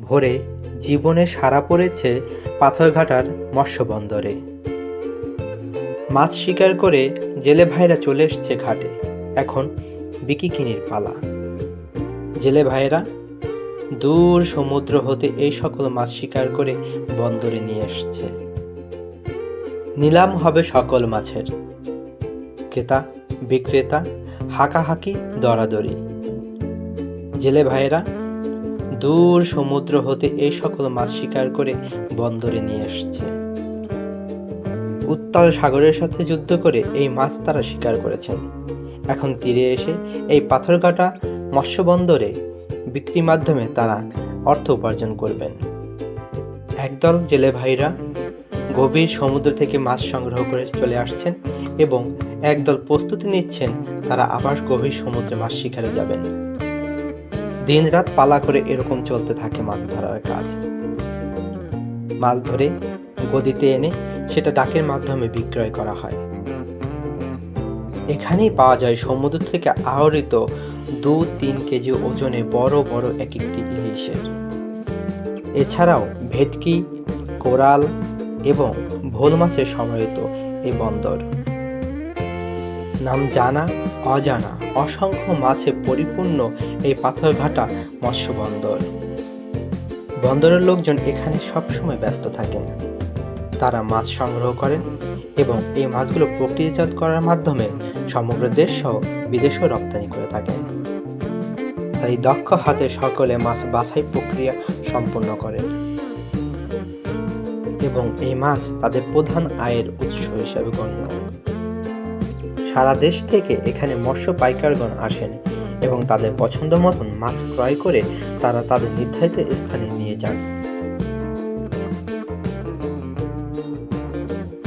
ভোরে জীবনে সাড়া পড়েছে পাথরঘাটার মৎস্যবন্দরে। মাছ শিকার করে জেলে ভাইরা চলে এসছে ঘাটে। এখন বিকিকিনির পালা। জেলে ভাইরা দূর সমুদ্র হতে এই সকল মাছ শিকার করে বন্দরে নিয়ে এসছে। নিলাম হবে সকল মাছের। ক্রেতা, বিক্রেতা, হাকাহাকি, দরাদরি। জেলে ভাইয়েরা দূর সমুদ্র হতে এই সকল মাছ শিকার করে বন্দরে নিয়ে আসছে। উত্তাল সাগরের সাথে যুদ্ধ করে এই মাছ তারা শিকার করেছেন। এখন তীরে এসে এই পাথর কাটা মৎস্য বন্দরে বিক্রির মাধ্যমে তারা অর্থ উপার্জন করবেন। একদল জেলে ভাইরা গভীর সমুদ্র থেকে মাছ সংগ্রহ করে চলে আসছেন এবং একদল প্রস্তুতি নিচ্ছেন তারা আবার গভীর সমুদ্রে মাছ শিকারে যাবেন। দিনরাত পালা করে এরকম চলতে থাকে মাছ ধরার কাজ। মাছ ধরে গদিতে এনে সেটা ডাকের মাধ্যমে বিক্রয় করা হয়। এখানেই পাওয়া যায় সমুদ্র থেকে আহরিত দু তিন কেজি ওজনে বড় বড় এক একটি ইলিশের। এছাড়াও ভেটকি, কোরাল এবং ভোল মাছের সমাহিত এই বন্দর। নাম জানা অজানা, অসংখ্য মাছে পরিপূর্ণ এই পাথরঘাটা মৎস্য বন্দর বন্দরের লোকজন এখানে সবসময় ব্যস্ত থাকেন। তারা মাছ সংগ্রহ করেন এবং এই মাছগুলো প্রক্রিয়াজাত করার মাধ্যমে সমগ্র দেশ সহ বিদেশেও রপ্তানি করে থাকেন। তাই দক্ষ হাতে সকলে মাছ বাছাই প্রক্রিয়া সম্পন্ন করেন এবং এই মাছ তাদের প্রধান আয়ের উৎস হিসাবে গণ্য। সারা দেশ থেকে এখানে মৎস্য পাইকারগণ আসেন এবং তাদের পছন্দ মতন মাছ ক্রয় করে তারা তাদের নির্ধারিত স্থানে নিয়ে যান।